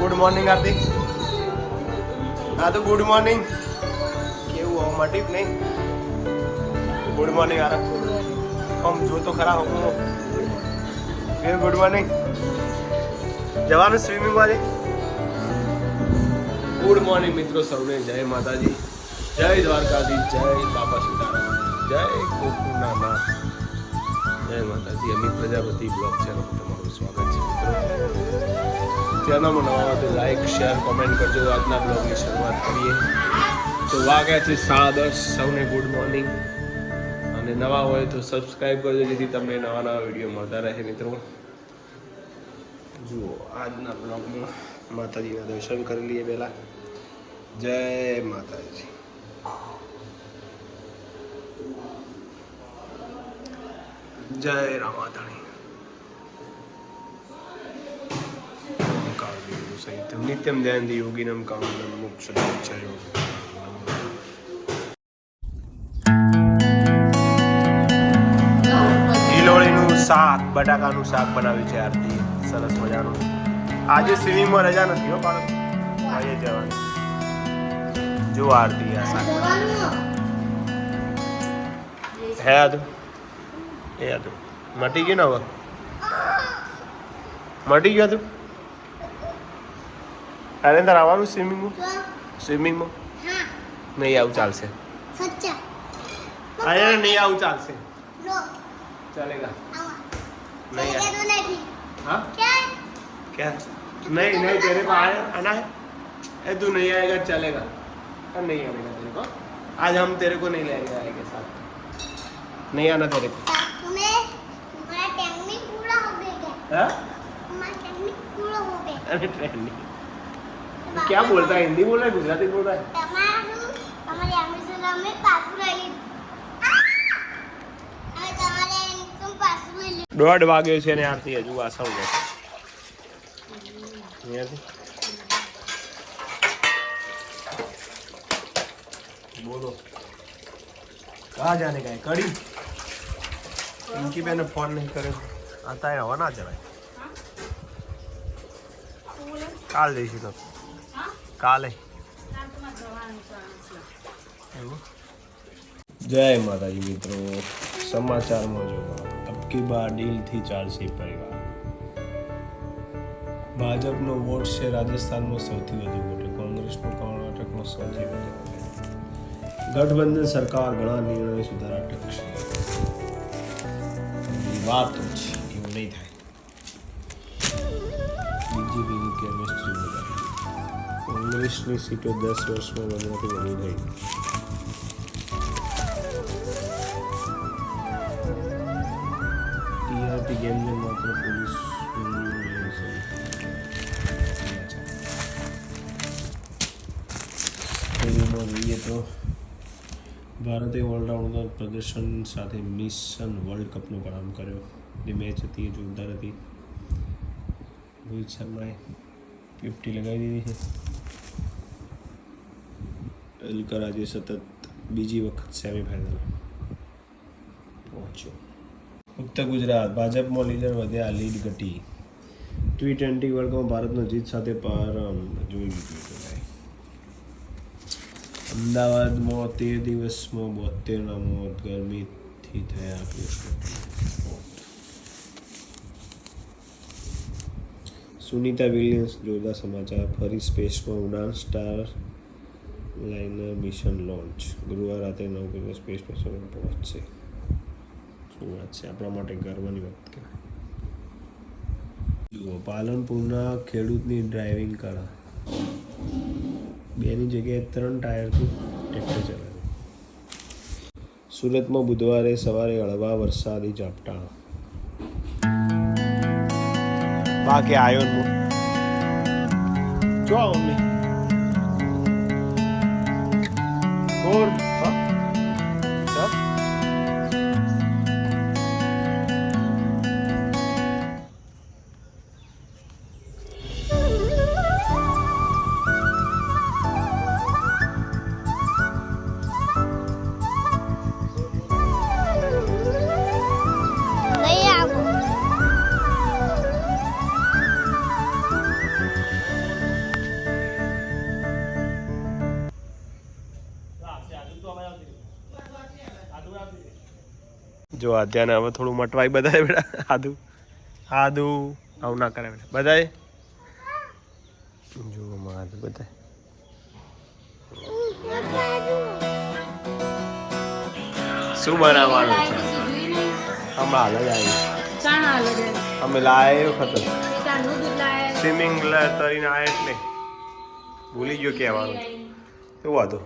Good morning આરતી હા, તો good morning કેવું આવું મટીપ નહીં? ગુડ મોર્નિંગ આરા આમ જો તો ખરા હું કેવું ગુડ મોર્નિંગ જવાનું સ્વિમિંગ વાળી ગુડ મોર્નિંગ મિત્રો. સૌને જય માતાજી. જય દ્વારકાધીશ, જય બાપા સીતારામ જય ગોકુળના નાથ જય માતાજી. અમિત પ્રજાપતિ બ્લોગ ચેનલ તમારું સ્વાગત છે, મિત્રો. ચેનલમાં નવા તો લાઈક શેર કોમેન્ટ કરજો. આજના બ્લોગની શરૂઆત કરીએ. તો વાગ્યા છે સાડા દસ. સૌને ગુડ મોર્નિંગ અને નવા હોય તો સબસ્ક્રાઈબ કરજો, જેથી તમને નવા નવા વીડિયો મળતા રહે મિત્રો. જુઓ, આજના બ્લોગમાં માતાજીના દર્શન કરી લઈએ પહેલાં. જય માતાજી. જય રામાધણી સહિતમ નિત્યમ ધ્યાન યોગિનમ કામનમ મોક્ષ શાક બટાકાનું શાક બનાવ્યું છે આરતી સરસ મજાનું આજે સ્વિમિંગમાં રજા નથી હો બાળક આજે જવાનું જો આરતી આ શાક હે આદુ એ આદુ મટી ગયું ને હવે મટી ગયું તું અરે તાર આવવાનું સ્વિમિંગમાં સ્વિમિંગમાં નહીં આવું ચાલશે અરે નહીં આવું ચાલશે ચાલેગા नहीं हाँ क्या नहीं नहीं तेरे को आया आना है ए तू नहीं आएगा चलेगा अरे नहीं आएगा तेरे को आज हम तेरे को नहीं लेंगे आएंगे साथ नहीं आना तेरे को हाँ? अरे ક્યાં બોલતા હિન્દી બોલે ગુજરાતી બોલતા દોઢ વાગ્યો છે ને આરતી હજુ વાસણ છે. બોલો. કા જાને કાંઈ? કડી? પિંકી બેને ફોન નહીં કરે આ તાય હવા ના જરાય કાલ જઈશું તો. કાલે. જય માતાજી મિત્રો. સમાચારમાં જોવા અબકી બાર ડીલથી ચાલશે પરિવાર ભાજપનો વોટ છે રાજસ્થાનમાં સૌથી વધુ મોટો કોંગ્રેસનો કર્ણાટકમાં સૌથી વધુ ગઠબંધન સરકાર ઘણા નિર્ણય સુધારા ટકશે. વાત છે એવું નહીં થાય. વધારી સીટો દસ વર્ષમાં વધવાથી વધુ થઈ ટીઆરપી ગેમને માત્ર પોલીસ જોઈએ તો ભારતે ઓલરાઉન્ડર પ્રદર્શન સાથે મિશન વર્લ્ડ કપનો કામ કર્યો. જે મેચ હતી એ જોરદાર હતી. રોહિત શર્માએ ફિફ્ટી લગાવી દીધી છે. અલકર આજે સતત બીજી વખત સેમીફાઇનલ પહોંચ્યો. ઉત્તર ગુજરાત, ભાજપમાં લીડર વધ્યા લીડ ઘટી. ટી ટ્વેન્ટી વર્લ્ડ કપમાં ભારતનો જીત સાથે પર જોઈ લીધું અમદાવાદમાં તેર દિવસમાં બોતેરના મોત, ગરમીથી થયા સુનિતા વિલિયમ્સ, જોરદાર સમાચાર, ફરી સ્પેસમાં ઉડાન સ્ટાર લાઇનર મિશન લોન્ચ ગુરુવાર રાત્રે નવ વાગે સ્પેસ મિશન પહોંચશે. શું વાત છે? આપણા માટે ગર્વની વાત કહેવાય. પાલનપુરના ખેડૂતની ડ્રાઇવિંગ કળા બેની જગ્યાએ ત્રણ ટાયરથી ટ્રેક્ટર ચલાવે. સુરતમાં બુધવારે સવારે હળવા વરસાદી ઝાપટા. બાકી આવ્યો ને જો, મમ્મી. mejor. જો આધ્યાને હવે થોડું મટવાય બધાએ બેટા. આદુ. આદુ. આવું ના કરે બેટા. બધાએ? જો માદ બધાએ. શું બનાવવાનું છે? હમણાં હાલ જ આવી અમે લાયો ખતર સ્વિમિંગ તરીને આવ્યા એટલે ભૂલી ગયો કહેવાનું. એવું હતું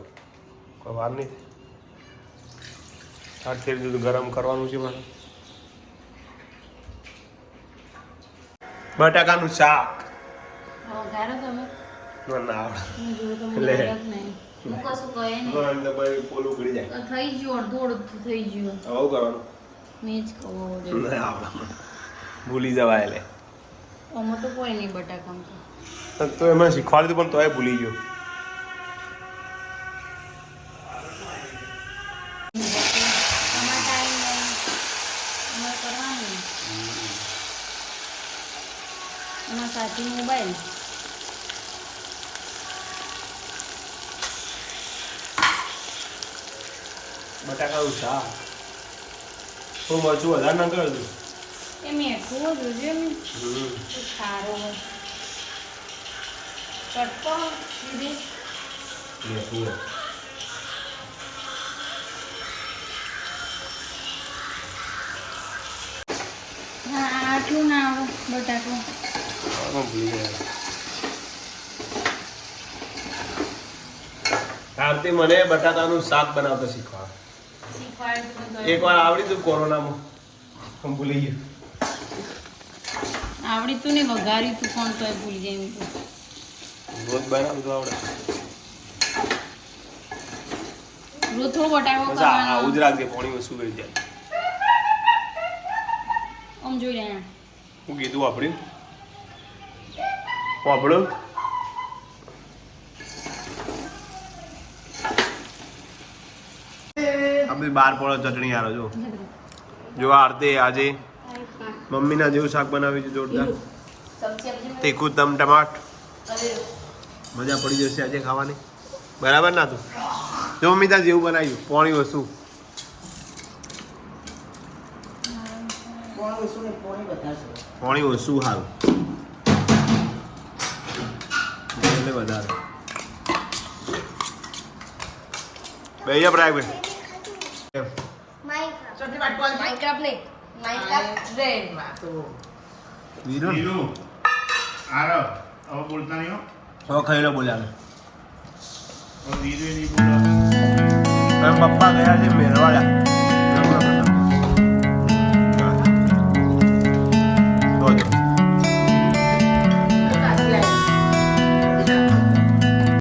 કોઈ વાર નહીં. આઠથી રીતે ગરમ કરવાનું છે મારે. બટાકાનું શાક. ના આવડે. મને થઈ ગયું અડધું અડધું થઈ ગયું. હવે કરવાનું? મને. ભૂલી જવાય એટલે આમાં તો કોઈ નહીં બટાકા તો તો એમાં શીખવાડ્યું પણ તોય ભૂલી ગયો. આમાં સાથી મોબાઈલ બટાકાનું શાક. હું મરચું વધારે ના કરતું એ મેઠું જોજો એમ. સારો ચટકો દીદી મેઠું. આટલું ના આવે બટાકો. આમાં ભૂલી ગયા મને બટાકાનું શાક બનાવતા શીખવા શીખવાડ્યું એક વાર આવડી તું કોરોનામાં. હું ભૂલી ગયું. આવડી તું ને વઘારી તું કોણ તો ભૂલી જાય એમ રોજ બનાવું તો આવડે. રોજ થોડો બટાકો કરવાનો આવું જ રાખજે પાણી ઓછું કરી જાય. આમ જોઈ રહ્યા. હું કીધું વાપર્યું? વાપર્યું આપણી બાર પડો ચટણી આરો જો. જો આરતી આજે મમ્મીના જેવું શાક બનાવ્યું છે જોરદાર. તીખું તમ ટમાટ. મજા પડી જશે આજે ખાવાની. બરાબર ના તું? જો મમ્મી ત્યાં જેવું બનાવ્યું પોણી વસ્તુ પોણી વસ્તુ સારું વધારે. બે જા પ્રાય માઇનક્રાફ્ટ નહીં. માઇનક્રાફ્ટ રેડમાં વીરો હીરો આરવ હવે બોલતા નહીં હો. સો ખાઈ લો બોલ્યા હવે નહીં બોલો પપ્પા ગયા છે મેરવાડા.